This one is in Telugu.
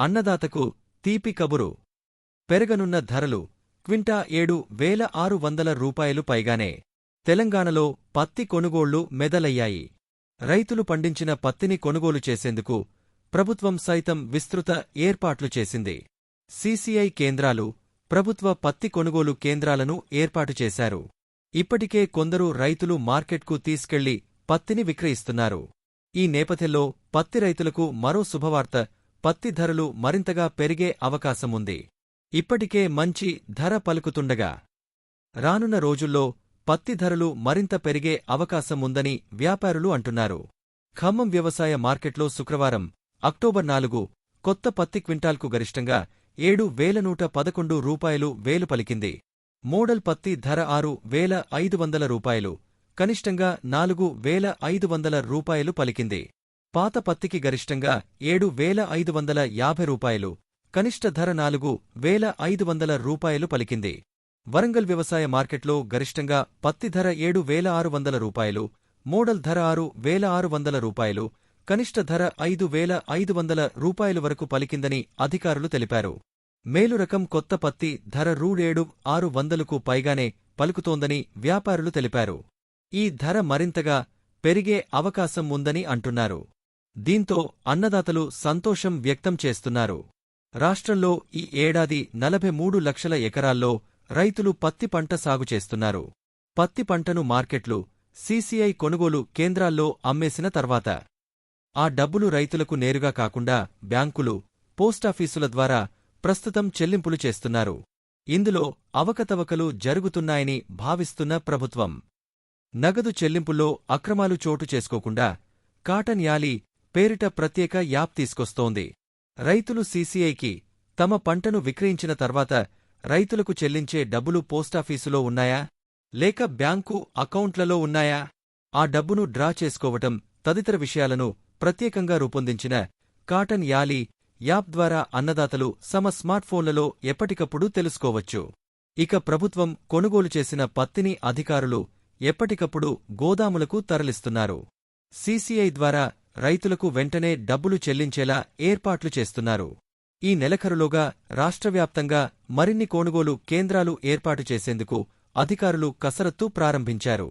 అన్నదాతకు తీపి కబురు. పెరగనున్న ధరలు క్వింటా ఏడు వేల ఆరు వందల రూపాయలు పైగానే తెలంగాణలో పత్తి కొనుగోళ్ళు మెదలయ్యాయి. రైతులు పండించిన పత్తిని కొనుగోలు చేసేందుకు ప్రభుత్వం సైతం విస్తృత ఏర్పాట్లు చేసింది. సీసీఐ కేంద్రాలు ప్రభుత్వ పత్తి కొనుగోలు కేంద్రాలను ఏర్పాటు చేశారు. ఇప్పటికే కొందరు రైతులు మార్కెట్కు తీసుకెళ్ళి పత్తిని విక్రయిస్తున్నారు. ఈ నేపథ్యంలో పత్తి రైతులకు మరో శుభవార్త పత్తి ధరలు మరింతగా పెరిగే అవకాశముంది. ఇప్పటికే మంచి ధర పలుకుతుండగా రానున్న రోజుల్లో పత్తి ధరలు మరింత పెరిగే అవకాశముందని వ్యాపారులు అంటున్నారు. ఖమ్మం వ్యవసాయ మార్కెట్లో శుక్రవారం అక్టోబర్ నాలుగు కొత్త పత్తి క్వింటాల్కు గరిష్టంగా ఏడు వేల నూట పదకొండు రూపాయలు వేలు పలికింది. మోడల్ పత్తి ధర ఆరు వేల ఐదు వందల రూపాయలు కనిష్టంగా నాలుగు వేల ఐదు వందల రూపాయలు పలికింది. పాత పత్తికి గరిష్టంగా ఏడు వేల ఐదు వందల యాభై రూపాయలు కనిష్ట ధర నాలుగు వేల ఐదు వందల రూపాయలు పలికింది. వరంగల్ వ్యవసాయ మార్కెట్లో గరిష్టంగా పత్తి ధర ఏడు వేల ఆరు వందల రూపాయలు మోడల్ ధర ఆరు వేల ఆరు వందల రూపాయలు కనిష్ట ధర ఐదు వేల ఐదు వందల రూపాయల వరకు పలికిందని అధికారులు తెలిపారు. మేలు రకం కొత్త పత్తి ధర రూడేడు ఆరు వందలకు పైగానే పలుకుతోందని వ్యాపారులు తెలిపారు. ఈ ధర మరింతగా పెరిగే అవకాశం ఉందని అంటున్నారు. దీంతో అన్నదాతలు సంతోషం వ్యక్తం చేస్తున్నారు. రాష్ట్రంలో ఈ ఏడాది నలభై మూడు లక్షల ఎకరాల్లో రైతులు పత్తి పంట సాగు చేస్తున్నారు. పత్తి పంటను మార్కెట్లు సీసీఐ కొనుగోలు కేంద్రాల్లో అమ్మేసిన తర్వాత ఆ డబ్బులు రైతులకు నేరుగా కాకుండా బ్యాంకులు పోస్టాఫీసుల ద్వారా ప్రస్తుతం చెల్లింపులు చేస్తున్నారు. ఇందులో అవకతవకలు జరుగుతున్నాయని భావిస్తున్న ప్రభుత్వం. నగదు చెల్లింపుల్లో అక్రమాలు చోటు చేసుకోకుండా కాటన్ యాలీ పేరిట ప్రత్యేక యాప్ తీసుకొస్తోంది. రైతులు సీసీఐకి తమ పంటను విక్రయించిన తర్వాత రైతులకు చెల్లించే డబ్బులు పోస్టాఫీసులో ఉన్నాయా? లేక బ్యాంకు అకౌంట్లలో ఉన్నాయా? ఆ డబ్బును డ్రా చేసుకోవటం తదితర విషయాలను ప్రత్యేకంగా రూపొందించిన కాటన్ యాలీ యాప్ ద్వారా అన్నదాతలు తమ స్మార్ట్ఫోన్లలో ఎప్పటికప్పుడు తెలుసుకోవచ్చు. ఇక ప్రభుత్వం కొనుగోలు చేసిన పత్తిని అధికారులు ఎప్పటికప్పుడు గోదాములకు తరలిస్తున్నారు. సీసీఐ ద్వారా రైతులకు వెంటనే డబ్బులు చెల్లించేలా ఏర్పాట్లు చేస్తున్నారు. ఈ నెలఖరులోగా రాష్ట్రవ్యాప్తంగా మరిన్ని కొనుగోలు కేంద్రాలు ఏర్పాటు చేసేందుకు అధికారులు కసరత్తు ప్రారంభించారు.